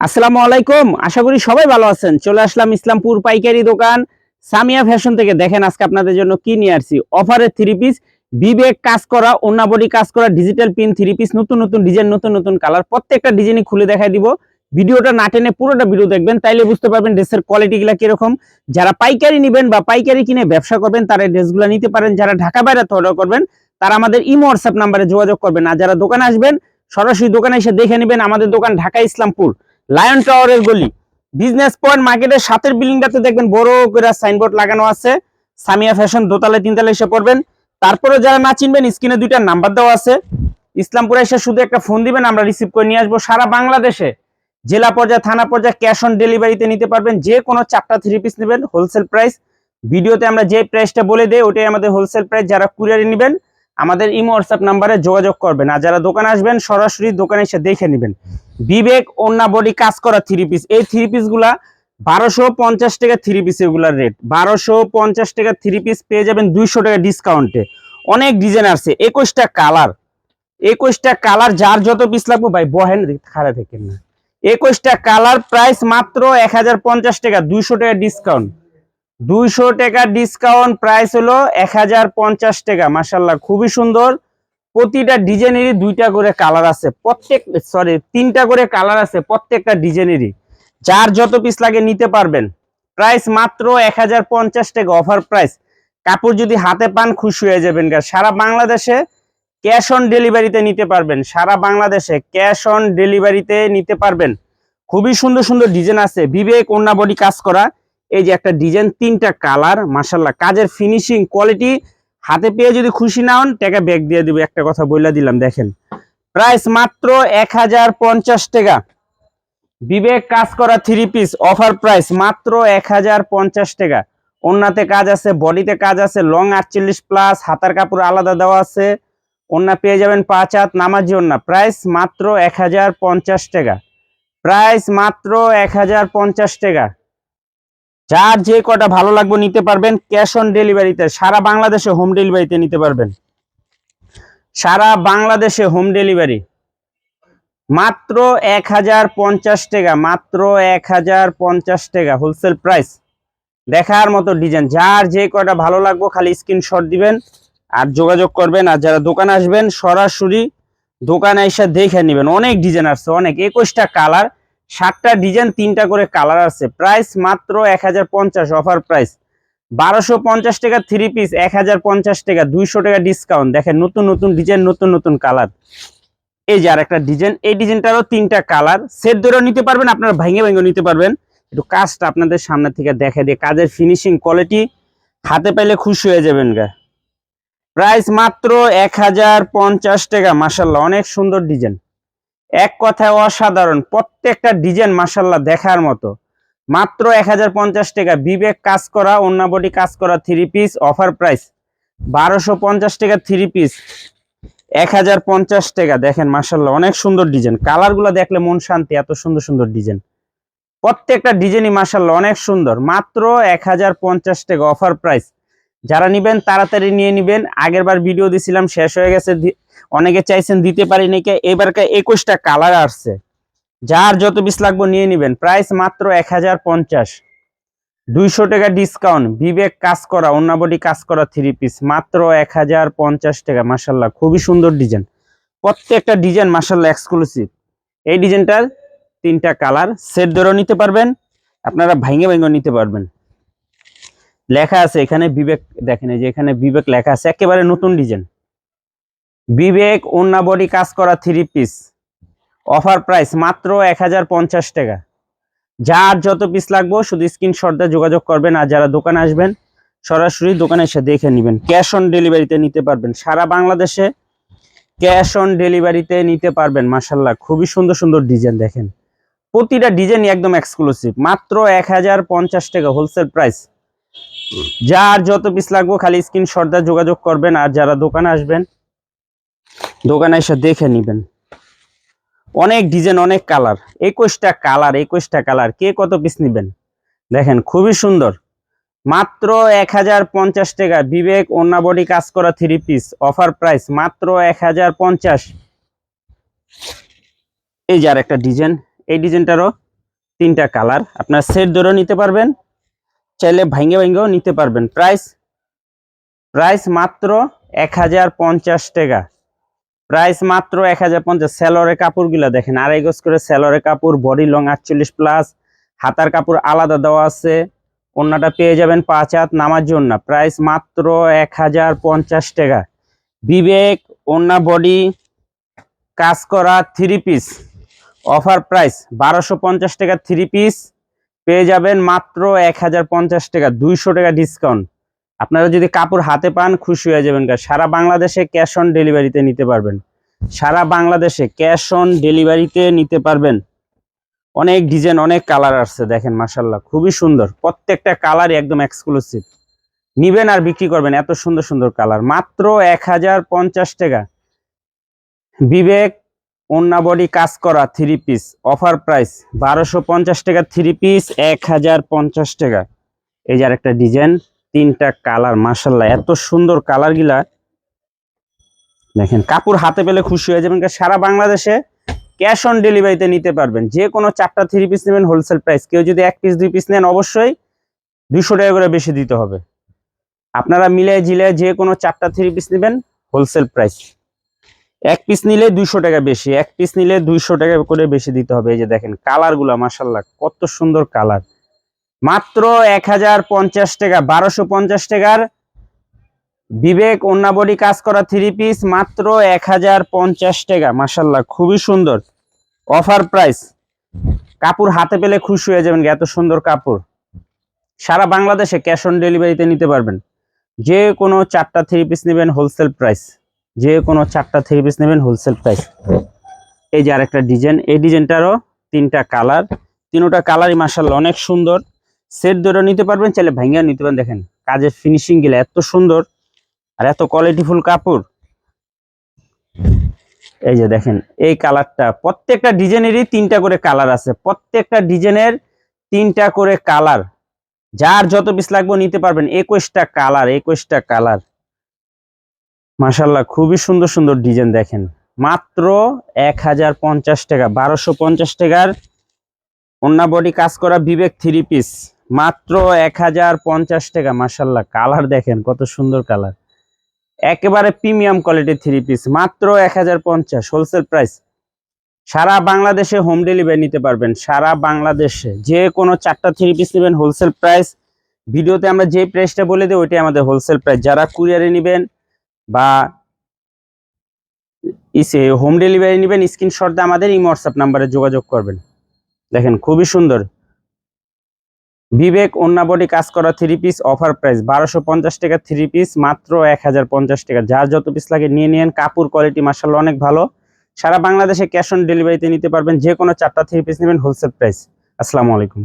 আসসালামু আলাইকুম। আশা করি সবাই ভালো আছেন। চলে আসলাম ইসলামপুর পাইকারি দোকান। সামিয়া ফ্যাশন থেকে দেখেন আজকে আপনাদের জন্য কি নিয়ে আসছি। অফারে থ্রি পিস বিবেক কাজ করা অন্যাবডি কাজ করা ডিজিটাল পিন থ্রি পিস নতুন নতুন ডিজাইন নতুন নতুন কালার প্রত্যেকটা ডিজাইনই খুলে দেখাই দিব। ভিডিওটা না টেনে পুরোটা ভিডিও দেখবেন, তাইলে বুঝতে পারবেন ড্রেসের কোয়ালিটিগুলো কীরকম। যারা পাইকারি নেবেন বা পাইকারি কিনে ব্যবসা করবেন, তারা ড্রেসগুলো নিতে পারেন। যারা ঢাকা বাইরে অর্ডার করবেন, তারা আমাদের ইমো, হোয়াটসঅ্যাপ নাম্বারে যোগাযোগ করবেন। আর যারা দোকানে আসবেন, সরাসরি দোকানে এসে দেখে নেবেন আমাদের দোকান ঢাকা ইসলামপুর। লায়ন টাওয়ারের গলি। বিজনেস পয়েন্ট মার্কেটের সাতের বিল্ডিংটাতে দেখবেন বড় করে সাইনবোর্ড লাগানো আছে। সামিয়া ফ্যাশন দোতলায় তিনতলায় এসে পড়বেন। তারপরে যারা না চিনবেন স্ক্রিনে দুইটা নাম্বার দেওয়া আছে। ইসলামপুরে এসে শুধু একটা ফোন দিবেন, আমরা রিসিভ করে নিয়ে আসব। সারা বাংলাদেশে জেলা পর্যায়ে, থানা পর্যায়ে ক্যাশ অন ডেলিভারিতে নিতে পারবেন। যে কোনো চারটা থ্রি পিস নেবেন হোলসেল প্রাইস ভিডিওতে আমরা যে প্রাইসটা বলে দেই, ওটাই আমাদের হোলসেল প্রাইস যারা কুরিয়ারে নেবেন আমাদের ইমো হোয়াটসঅ্যাপ নাম্বারে যোগাযোগ করবেন। আর যারা দোকানে আসবেন, সরাসরি দোকানে এসে দেখে নেবেন। বিবেক ওন্না বডি কাজ করা থ্রি পিস এই থ্রি পিসগুলা বারোশো পঞ্চাশ টাকা থ্রি পিস এগুলার রেট বারোশো পঞ্চাশ টাকা থ্রি পিস পেয়ে যাবেন দুইশো টাকা ডিসকাউন্টে অনেক ডিজাইন আছে একুশটা কালার একুশটা কালার যার যত পিস লাগবে, ভাই, বহেন খারাপ দেখেন না। একুশটা কালার প্রাইস মাত্র এক হাজার পঞ্চাশ টাকা, দুইশো টাকা ডিসকাউন্ট দুইশো টাকা ডিসকাউন্ট প্রাইস হলো এক হাজার পঞ্চাশ টাকা। মাসাল্লাহ খুবই সুন্দর। প্রতিটা ডিজাইনেরই দুইটা করে কালার আছে। প্রত্যেক সরি তিনটা করে কালার আছে প্রত্যেকটা ডিজাইনেরই। যার যত পিস লাগে নিতে পারবেন। প্রাইস মাত্র এক হাজার পঞ্চাশ টাকা অফার প্রাইস কাপড় যদি হাতে পান, খুশি হয়ে যাবেন সারা বাংলাদেশে ক্যাশ অন ডেলিভারিতে নিতে পারবেন। সারা বাংলাদেশে ক্যাশ অন ডেলিভারিতে নিতে পারবেন। খুবই সুন্দর সুন্দর ডিজাইন আছে। বিবেক অন্যা বডি কাজ করা। এই যে একটা ডিজাইন তিনটা কালার মাসাল্লাহ কাজের ফিনিশিং কোয়ালিটি হাতে পেয়ে যদি খুশি না হন, টাকা ব্যাগ দিয়ে দিব, একটা কথা বলে দিলাম, দেখেন। প্রাইস মাত্র এক হাজার পঞ্চাশ টাকা। বিবেক কাজ করা থ্রি পিস অফার প্রাইস মাত্র এক হাজার পঞ্চাশ টাকা। ওন্নাতে কাজ আছে, বডিতে কাজ আছে লং আটচল্লিশ প্লাস হাতার কাপড় আলাদা দেওয়া আছে। ওন্না পেয়ে যাবেন পাঁচ হাত নামাজি ওন্না প্রাইস মাত্র এক হাজার পঞ্চাশ টাকা। প্রাইস মাত্র এক হাজার পঞ্চাশ টাকা। যার যে কটা ভালো লাগবে নিতে পারবেন ক্যাশ অন ডেলিভারিতে সারা বাংলাদেশে হোম ডেলিভারিতে নিতে পারবেন। সারা বাংলাদেশে হোম ডেলিভারি মাত্র এক হাজার পঞ্চাশ টাকা, মাত্র এক হাজার পঞ্চাশ টাকা হোলসেল প্রাইস দেখার মতো ডিজাইন যার যে কটা ভালো লাগবে, খালি স্ক্রিনশট দিবেন আর যোগাযোগ করবেন। আর যারা দোকানে আসবেন, সরাসরি দোকানে এসে দেখে নেবেন। অনেক ডিজাইন আসছে, অনেক। একুশটা কালার সাতটা ডিজাইন তিনটা করে কালার আছে। প্রাইস মাত্র এক হাজার পঞ্চাশ অফার প্রাইস বারোশো পঞ্চাশ টাকা থ্রি পিস এক হাজার পঞ্চাশ টাকা, দুইশো টাকা ডিসকাউন্ট দেখেন, নতুন নতুন ডিজাইন নতুন নতুন কালার এই যে আর একটা ডিজাইন এই ডিজাইনটারও তিনটা কালার সেট ধরেও নিতে পারবেন, আপনারা ভেঙে ভেঙে নিতে পারবেন। একটু কাজটা আপনাদের সামনে থেকে দেখে দিয়ে কাজের ফিনিশিং কোয়ালিটি হাতে পাইলে খুশি হয়ে যাবেন গা। প্রাইস মাত্র এক হাজার পঞ্চাশ টাকা মাসাল্লাহ অনেক সুন্দর ডিজাইন এক কথায় অসাধারণ। প্রত্যেকটা ডিজাইন মাসাল্লাহ দেখার মতো। মাত্র এক হাজার পঞ্চাশ টাকা। বিবেক কাজ করা অন্যাবডি কাজ করা থ্রি পিস অফার প্রাইস বারোশো পঞ্চাশ টাকা থ্রি পিস এক হাজার পঞ্চাশ টাকা। দেখেন মাসাল্লাহ অনেক সুন্দর ডিজাইন। কালারগুলো দেখলে মন শান্তি, এত সুন্দর সুন্দর ডিজাইন। প্রত্যেকটা ডিজাইনই মাসাল্লাহ অনেক সুন্দর। মাত্র এক হাজার পঞ্চাশ টাকা অফার প্রাইস যারা নিবেন, তাড়াতাড়ি নিয়ে নিবেন। আগের বার ভিডিও দিছিলাম, শেষ হয়ে গেছে। অনেকে চাইছেন দিতে পারি নাকি এবারকার একুশটা কালার আসছে। যার যত পিস লাগবে নিয়ে নিবেন। প্রাইস মাত্র এক হাজার পঞ্চাশ। দুইশো টাকা ডিসকাউন্ট বিবেক কাজ করা, অন্যাবডি কাজ করা থ্রি পিস মাত্র এক হাজার পঞ্চাশ টাকা মাসাল্লাহ খুবই সুন্দর ডিজাইন প্রত্যেকটা ডিজাইন মাসাল্লাহ এক্সক্লুসিভ এই ডিজাইনটার তিনটা কালার সেট ধরেও নিতে পারবেন। আপনারা ভাঙে ভাঙে নিতে পারবেন। লেখা আছে, এখানে বিবেক, দেখেন এই যে এখানে বিবেক লেখা আছে, একেবারে নতুন ডিজাইন বিবেক ওন্না বডি কাজ করা থ্রি পিস অফার প্রাইস মাত্র এক হাজার পঞ্চাশ টাকা। যার যত পিস লাগবে, শুধু স্ক্রিনশট দিয়ে যোগাযোগ করবেন আর যারা দোকানে আসবেন, সরাসরি দোকানে এসে দেখে নেবেন। ক্যাশ অন ডেলিভারিতে নিতে পারবেন। সারা বাংলাদেশে ক্যাশ অন ডেলিভারিতে নিতে পারবেন মাসাল্লাহ খুবই সুন্দর সুন্দর ডিজাইন দেখেন। প্রতিটা ডিজাইনই একদম এক্সক্লুসিভ মাত্র এক হাজার পঞ্চাশ টাকা হোলসেল প্রাইস যার যত পিস লাগবে, খালি স্ক্রিনশট দিয়ে যোগাযোগ করবেন আর যারা দোকানে আসবেন, দোকানে এসে দেখে নেবেন। অনেক ডিজাইন অনেক কালার একুশটা কালার একুশটা কালার কে কত পিস নেবেন? দেখেন, খুবই সুন্দর। মাত্র এক হাজার পঞ্চাশ টাকা, বিবেক অন্যাবডি কাজ করা থ্রি পিস অফার প্রাইস মাত্র এক হাজার পঞ্চাশ। এই যে আর একটা ডিজাইন এই ডিজাইনটারও তিনটা কালার আপনার সেট ধরেও নিতে পারবেন। চাইলে ভাঙ্গে ভাঙ্গেও নিতে পারবেন। প্রাইস প্রাইস মাত্র এক হাজার পঞ্চাশ টাকা। প্রাইস মাত্র এক হাজার পঞ্চাশ। স্যালোরের কাপড়গুলো দেখেন, আড়াই গজ করে স্যালোরের কাপড় বডি লং আটচল্লিশ প্লাস হাতার কাপড় আলাদা দেওয়া আছে। অন্যটা পেয়ে যাবেন পাঁচ হাত নামার জন্য। প্রাইস মাত্র এক হাজার পঞ্চাশ টাকা। বিবেক অন্যা বডি কাজ করা থ্রি পিস অফার প্রাইস বারোশো পঞ্চাশ টাকা থ্রি পিস পেয়ে যাবেন মাত্র এক হাজার পঞ্চাশ টাকা, দুইশো টাকা ডিসকাউন্ট আপনারা যদি কাপড় হাতে পান, খুশি হয়ে যাবেন। সারা বাংলাদেশে ক্যাশ অন ডেলিভারিতে নিতে পারবেন। সারা বাংলাদেশে ক্যাশ অন ডেলিভারিতে নিতে পারবেন। অনেক ডিজাইন অনেক কালার আসছে, দেখেন মাসাল্লাহ খুবই সুন্দর। প্রত্যেকটা কালারই একদম এক্সক্লুসিভ নিবেন আর বিক্রি করবেন, এত সুন্দর সুন্দর কালার মাত্র এক হাজার পঞ্চাশ টাকা। বিবেক অন্যা বডি কাজ করা থ্রি পিস অফার প্রাইস বারোশো পঞ্চাশ টাকা থ্রি পিস এক হাজার পঞ্চাশ টাকা। এই যে একটা ডিজাইন তিনটা কালার মাসাল্লাহ এত সুন্দর কালার গিলা। দেখেন কাপড় হাতে পেলে খুশি হয়ে যাবেন সারা বাংলাদেশে ক্যাশ অন ডেলিভারিতে নিতে পারবেন। যে কোনো চারটা থ্রি পিস নেবেন হোলসেল প্রাইস কেউ যদি এক পিস দুই পিস নেন, অবশ্যই দুইশো টাকা করে বেশি দিতে হবে। আপনারা মিলে জিলে যে কোনো চারটা থ্রি পিস নেবেন হোলসেল প্রাইস এক পিস নিলে দুইশো টাকা বেশি, এক পিস নিলে দুইশো টাকা করে বেশি দিতে হবে। এই যে দেখেন কালারগুলা মাসাল্লাহ কত সুন্দর কালার মাত্র এক হাজার পঞ্চাশ টাকা, বারোশো পঞ্চাশ টাকার বিবেক অন্যাবডি কাজ করা থ্রি পিস মাত্র এক হাজার পঞ্চাশ টাকা মাসাল্লাহ খুবই সুন্দর। অফার প্রাইস কাপড় হাতে পেলে খুশি হয়ে যাবেন এত সুন্দর কাপড়। সারা বাংলাদেশে ক্যাশ অন ডেলিভারিতে নিতে পারবেন। যে কোনো চারটা থ্রি পিস নেবেন হোলসেল প্রাইস যে কোনো চারটা থ্রি পিস নেবেন হোলসেল প্রাইস এই যে আরেকটা ডিজাইন এই ডিজাইনটারও তিনটা কালার তিনোটা কালারই মাসাল্লাহ অনেক সুন্দর। সেট ধরে নিতে পারবেন, চাইলে ভাঙ্গা নিতে পারেন। দেখেন, কাজের ফিনিশিংগুলো এত সুন্দর আর এত কোয়ালিটিফুল কাপড়। এই যে দেখেন, এই কালারটা প্রত্যেকটা ডিজাইনেরই তিনটা করে কালার আছে। প্রত্যেকটা ডিজাইনের তিনটা করে কালার যার যত পিস লাগবে নিতে পারবেন। একুশটা কালার একুশটা কালার মাসাল্লাহ খুবই সুন্দর সুন্দর ডিজাইন দেখেন। মাত্র এক হাজার পঞ্চাশ টাকা, বারোশো পঞ্চাশ টাকার অন্য বডি কাজ করা বিবেক থ্রি পিস মাত্র এক হাজার পঞ্চাশ টাকা মাসাল্লাহ কালার দেখেন কত সুন্দর কালার। একেবারে প্রিমিয়াম কোয়ালিটির থ্রি পিস মাত্র এক হাজার পঞ্চাশ হোলসেল প্রাইস সারা বাংলাদেশে হোম ডেলিভারি নিতে পারবেন, সারা বাংলাদেশে। যে কোনো চারটা থ্রি পিস নেবেন হোলসেল প্রাইস ভিডিওতে আমরা যে প্রাইসটা বলে দিই, ওইটাই আমাদের হোলসেল প্রাইস যারা কুরিয়ারে নেবেন বা ইসে হোম ডেলিভারি নেবেন স্ক্রিনশট দিয়ে আমাদের এই হোয়াটসঅ্যাপ নাম্বারে যোগাযোগ করবেন। দেখেন, খুবই সুন্দর। বিবেক অন্যাবডি কাজ করা থ্রি পিস অফার প্রাইস বারোশো পঞ্চাশ টাকা থ্রি পিস মাত্র এক হাজার পঞ্চাশ টাকা। যার যত পিস লাগে নিয়ে নিন কাপড় কোয়ালিটি মার্শাল অনেক ভালো। সারা বাংলাদেশে ক্যাশ অন ডেলিভারিতে নিতে পারবেন যে কোনো চারটা থ্রি পিস নেবেন হোলসেল প্রাইস আসসালামু আলাইকুম।